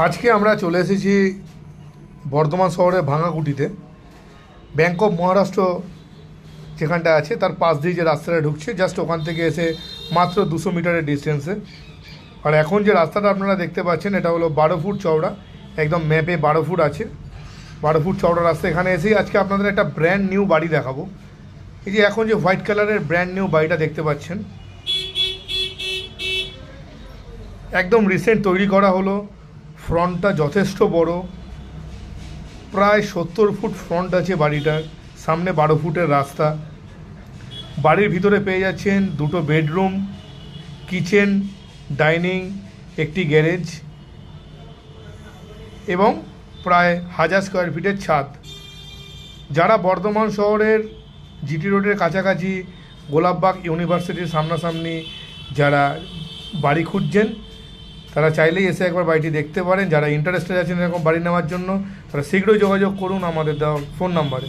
আজকে আমরা চলে এসেছি বর্ধমান শহরের ভাঙাকুটিতে। ব্যাংক অফ মহারাষ্ট্র যেখানটা আছে, তার পাশ দিয়ে যে রাস্তাটা ঢুকছে জাস্ট ওখান থেকে এসে মাত্র দুশো মিটারের ডিস্টেন্সে আর এখন যে রাস্তাটা আপনারা দেখতে পাচ্ছেন, এটা হলো বারো ফুট চওড়া, একদম ম্যাপে বারো ফুট আছে। বারো ফুট চওড়া রাস্তা, এখানে এসেই আজকে আপনাদের একটা ব্র্যান্ড নিউ বাড়ি দেখাবো। এই যে এখন যে হোয়াইট কালারের ব্র্যান্ড নিউ বাড়িটা দেখতে পাচ্ছেন। একদম রিসেন্ট তৈরি করা হলো। ফ্রন্টটা যথেষ্ট বড়। প্রায় সত্তর ফুট ফ্রন্ট আছে বাড়িটার, সামনে বারো ফুটের রাস্তা। বাড়ির ভিতরে পেয়ে যাচ্ছেন দুটো বেডরুম, কিচেন, ডাইনিং, একটি গ্যারেজ এবং প্রায় হাজার স্কোয়ার ফিটের ছাদ। যারা বর্ধমান শহরের জিটি রোডের কাছাকাছি গোলাপবাগ ইউনিভার্সিটির সামনাসামনি যারা বাড়ি খুঁজছেন তারা চাইলেই এসে একবার বাড়িটি দেখতে পারেন। যারা ইন্টারেস্টেড আছেন এরকম বাড়ি নেওয়ার জন্য, তারা শীঘ্রই যোগাযোগ করুন আমাদের দেওয়া ফোন নাম্বারে।